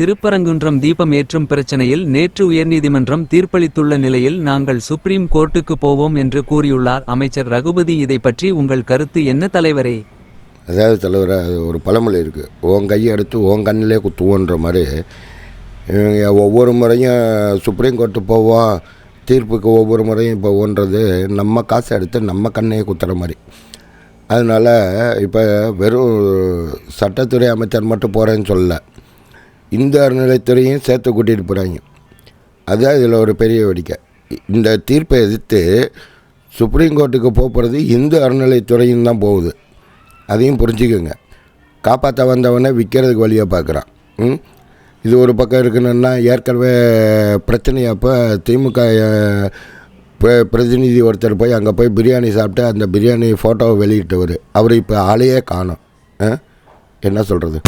திருப்பரங்குன்றம் தீபம் ஏற்றும் பிரச்சனையில் நேற்று உயர்நீதிமன்றம் தீர்ப்பளித்துள்ள நிலையில் நாங்கள் சுப்ரீம் கோர்ட்டுக்கு போவோம் என்று கூறியுள்ளார் அமைச்சர் ரகுபதி. இதை பற்றி உங்கள் கருத்து என்ன தலைவரே? அதாவது தலைவர் ஒரு பழமொழி இருக்குது உன் கையை எடுத்து உன் கண்ணிலே குத்துவோன்ற மாதிரி. இவங்க ஒவ்வொரு முறையும் சுப்ரீம் கோர்ட்டு போவோம் தீர்ப்புக்கு ஒவ்வொரு முறையும் போவோன்றது நம்ம காசை எடுத்து நம்ம கண்ணையே குத்துற மாதிரி. அதனால் இப்போ வெறும் சட்டத்துறை அமைச்சர் மட்டும் போகிறேன்னு சொல்லலை. இந்து அறநிலைத்துறையும் சேர்த்து கூட்டிகிட்டு போகிறாங்க அதுதான் இதில் ஒரு பெரிய வேடிக்கை. இந்த தீர்ப்பை எதிர்த்து சுப்ரீம் கோர்ட்டுக்கு போகிறது இந்து அறநிலைத்துறையும் தான் போகுது. அதையும் புரிஞ்சுக்கோங்க. காப்பாற்ற வந்தவனை விற்கிறதுக்கு வழியாக பார்க்குறான். ம்? இது ஒரு பக்கம் இருக்கணும்னா ஏற்கனவே பிரச்சனையப்போ திமுக பிர- பிரதிநிதி ஒருத்தர் போய் அங்கே போய் பிரியாணி சாப்பிட்டு அந்த பிரியாணி ஃபோட்டோவை வெளியிட்டவர். அவர் இப்போ ஆளையே காணும். ஆ? என்ன சொல்கிறது